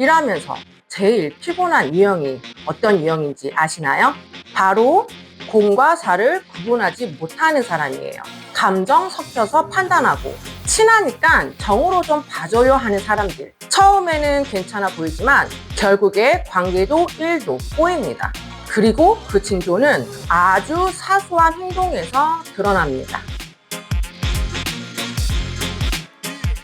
일하면서 제일 피곤한 유형이 어떤 유형인지 아시나요? 바로 공과 사를 구분하지 못하는 사람이에요. 감정 섞여서 판단하고 친하니까 정으로 좀 봐줘요 하는 사람들. 처음에는 괜찮아 보이지만 결국에 관계도 1도 꼬입니다. 그리고 그 징조는 아주 사소한 행동에서 드러납니다.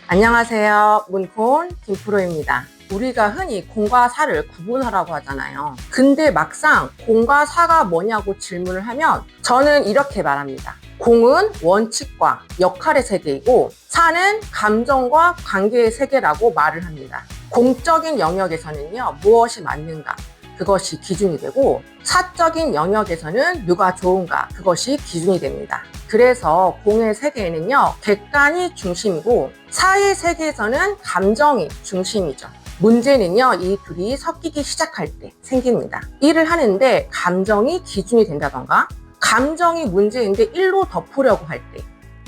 안녕하세요. 문콘 김프로입니다. 우리가 흔히 공과 사를 구분하라고 하잖아요. 근데 막상 공과 사가 뭐냐고 질문을 하면 저는 이렇게 말합니다. 공은 원칙과 역할의 세계이고 사는 감정과 관계의 세계라고 말을 합니다. 공적인 영역에서는요, 무엇이 맞는가? 그것이 기준이 되고 사적인 영역에서는 누가 좋은가 그것이 기준이 됩니다. 그래서 공의 세계에는요 객관이 중심이고 사의 세계에서는 감정이 중심이죠. 문제는요 이 둘이 섞이기 시작할 때 생깁니다. 일을 하는데 감정이 기준이 된다던가 감정이 문제인데 일로 덮으려고 할 때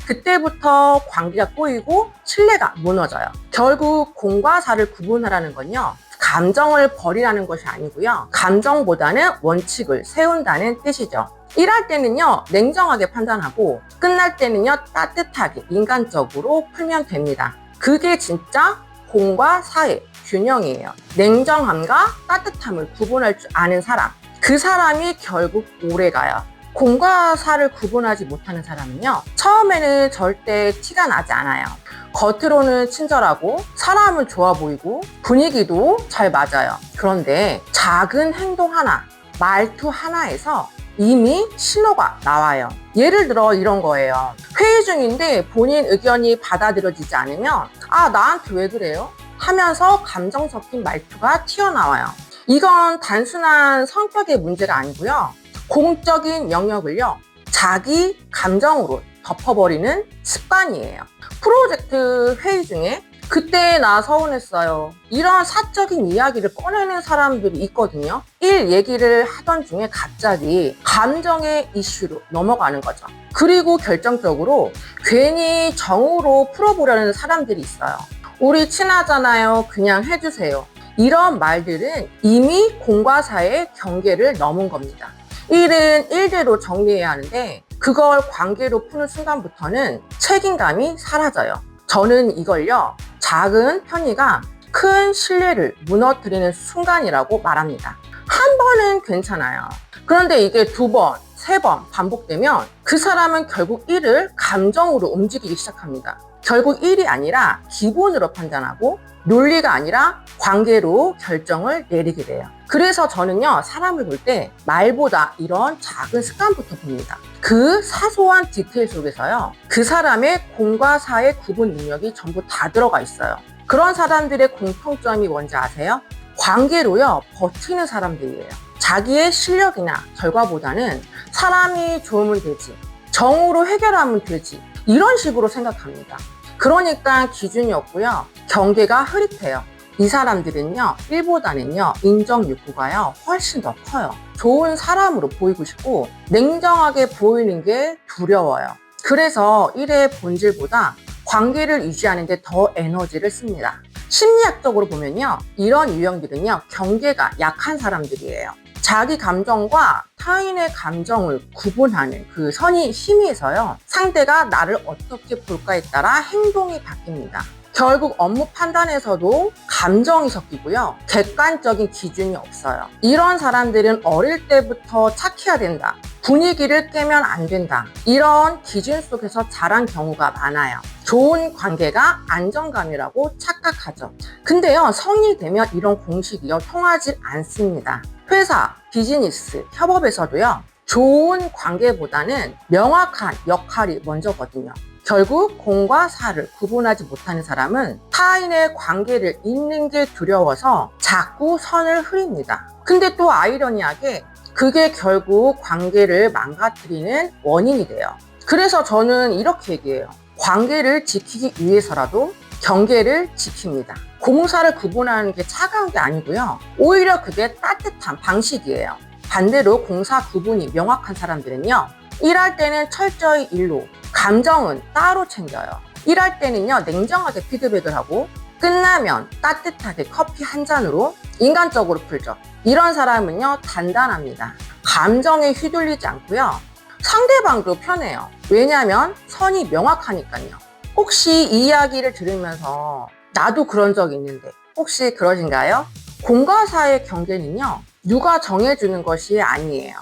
그때부터 관계가 꼬이고 신뢰가 무너져요. 결국 공과 사를 구분하라는 건요. 감정을 버리라는 것이 아니고요. 감정보다는 원칙을 세운다는 뜻이죠. 일할 때는요, 냉정하게 판단하고, 끝날 때는요, 따뜻하게, 인간적으로 풀면 됩니다. 그게 진짜 공과 사의 균형이에요. 냉정함과 따뜻함을 구분할 줄 아는 사람. 그 사람이 결국 오래 가요. 공과 사를 구분하지 못하는 사람은요, 처음에는 절대 티가 나지 않아요. 겉으로는 친절하고 사람은 좋아 보이고 분위기도 잘 맞아요. 그런데 작은 행동 하나, 말투 하나에서 이미 신호가 나와요. 예를 들어 이런 거예요. 회의 중인데 본인 의견이 받아들여지지 않으면 아, 나한테 왜 그래요? 하면서 감정 섞인 말투가 튀어나와요. 이건 단순한 성격의 문제가 아니고요. 공적인 영역을요. 자기 감정으로 덮어버리는 습관이에요. 프로젝트 회의 중에 그때 나 서운했어요. 이런 사적인 이야기를 꺼내는 사람들이 있거든요. 일 얘기를 하던 중에 갑자기 감정의 이슈로 넘어가는 거죠. 그리고 결정적으로 괜히 정으로 풀어보려는 사람들이 있어요. 우리 친하잖아요. 그냥 해주세요. 이런 말들은 이미 공과 사의 경계를 넘은 겁니다. 일은 일대로 정리해야 하는데 그걸 관계로 푸는 순간부터는 책임감이 사라져요. 저는 이걸요, 작은 편의가 큰 신뢰를 무너뜨리는 순간이라고 말합니다. 한 번은 괜찮아요. 그런데 이게 두 번, 세 번 반복되면 그 사람은 결국 일을 감정으로 움직이기 시작합니다. 결국 일이 아니라 기본으로 판단하고 논리가 아니라 관계로 결정을 내리게 돼요. 그래서 저는요, 사람을 볼 때 말보다 이런 작은 습관부터 봅니다. 그 사소한 디테일 속에서요, 그 사람의 공과 사의 구분 능력이 전부 다 들어가 있어요. 그런 사람들의 공통점이 뭔지 아세요? 관계로요, 버티는 사람들이에요. 자기의 실력이나 결과보다는 사람이 좋으면 되지, 정으로 해결하면 되지, 이런 식으로 생각합니다. 그러니까 기준이 없고요. 경계가 흐릿해요. 이 사람들은요, 일보다는요, 인정 욕구가요, 훨씬 더 커요. 좋은 사람으로 보이고 싶고, 냉정하게 보이는 게 두려워요. 그래서 일의 본질보다 관계를 유지하는 데 더 에너지를 씁니다. 심리학적으로 보면요, 이런 유형들은요, 경계가 약한 사람들이에요. 자기 감정과 타인의 감정을 구분하는 그 선이 희미해서요. 상대가 나를 어떻게 볼까에 따라 행동이 바뀝니다. 결국 업무 판단에서도 감정이 섞이고요. 객관적인 기준이 없어요. 이런 사람들은 어릴 때부터 착해야 된다. 분위기를 깨면 안 된다. 이런 기준 속에서 자란 경우가 많아요. 좋은 관계가 안정감이라고 착각하죠. 근데요, 성이 되면 이런 공식이요, 통하지 않습니다. 회사, 비즈니스, 협업에서도요, 좋은 관계보다는 명확한 역할이 먼저거든요. 결국 공과 사를 구분하지 못하는 사람은 타인의 관계를 잇는 게 두려워서 자꾸 선을 흐립니다. 근데 또 아이러니하게 그게 결국 관계를 망가뜨리는 원인이 돼요. 그래서 저는 이렇게 얘기해요. 관계를 지키기 위해서라도 경계를 지킵니다. 공사를 구분하는 게 차가운 게 아니고요. 오히려 그게 따뜻한 방식이에요. 반대로 공사 구분이 명확한 사람들은요. 일할 때는 철저히 일로, 감정은 따로 챙겨요. 일할 때는요, 냉정하게 피드백을 하고, 끝나면 따뜻하게 커피 한 잔으로 인간적으로 풀죠. 이런 사람은요, 단단합니다. 감정에 휘둘리지 않고요. 상대방도 편해요. 왜냐하면 선이 명확하니까요. 혹시 이 이야기를 들으면서 나도 그런 적 있는데 혹시 그러신가요? 공과사의 경계는요, 누가 정해주는 것이 아니에요.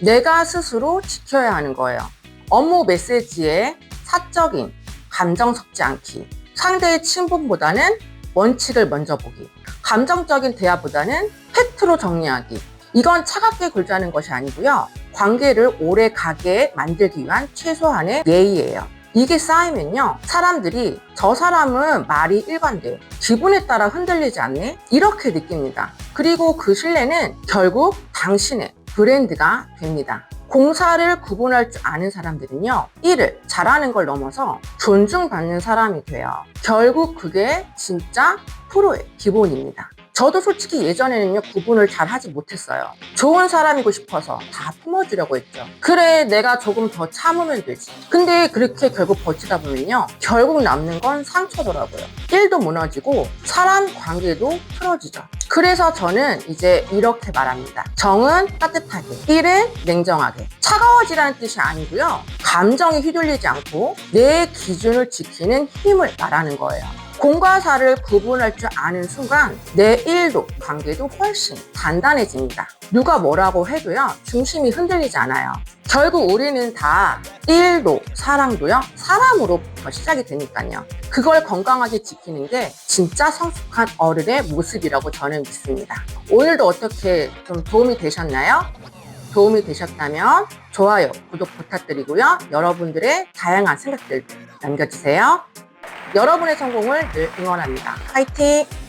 내가 스스로 지켜야 하는 거예요. 업무 메시지에 사적인 감정 섞지 않기, 상대의 친분보다는 원칙을 먼저 보기, 감정적인 대화보다는 팩트로 정리하기. 이건 차갑게 굴자는 것이 아니고요. 관계를 오래 가게 만들기 위한 최소한의 예의예요. 이게 쌓이면요. 사람들이 저 사람은 말이 일관돼. 기분에 따라 흔들리지 않네? 이렇게 느낍니다. 그리고 그 신뢰는 결국 당신의 브랜드가 됩니다. 공사를 구분할 줄 아는 사람들은요, 일을 잘하는 걸 넘어서 존중받는 사람이 돼요. 결국 그게 진짜 프로의 기본입니다. 저도 솔직히 예전에는요, 구분을 잘 하지 못했어요. 좋은 사람이고 싶어서 다 품어주려고 했죠. 그래, 내가 조금 더 참으면 되지. 근데 그렇게 결국 버티다 보면요, 결국 남는 건 상처더라고요. 일도 무너지고, 사람 관계도 틀어지죠. 그래서 저는 이제 이렇게 말합니다. 정은 따뜻하게, 일은 냉정하게. 차가워지라는 뜻이 아니고요. 감정에 휘둘리지 않고 내 기준을 지키는 힘을 말하는 거예요. 공과 사를 구분할 줄 아는 순간 내 일도 관계도 훨씬 단단해집니다. 누가 뭐라고 해도요, 중심이 흔들리지 않아요. 결국 우리는 다 일도 사랑도요, 사람으로부터 시작이 되니까요. 그걸 건강하게 지키는 게 진짜 성숙한 어른의 모습이라고 저는 믿습니다. 오늘도 어떻게 좀 도움이 되셨나요? 도움이 되셨다면 좋아요, 구독 부탁드리고요. 여러분들의 다양한 생각들 남겨주세요. 여러분의 성공을 늘 응원합니다. 화이팅!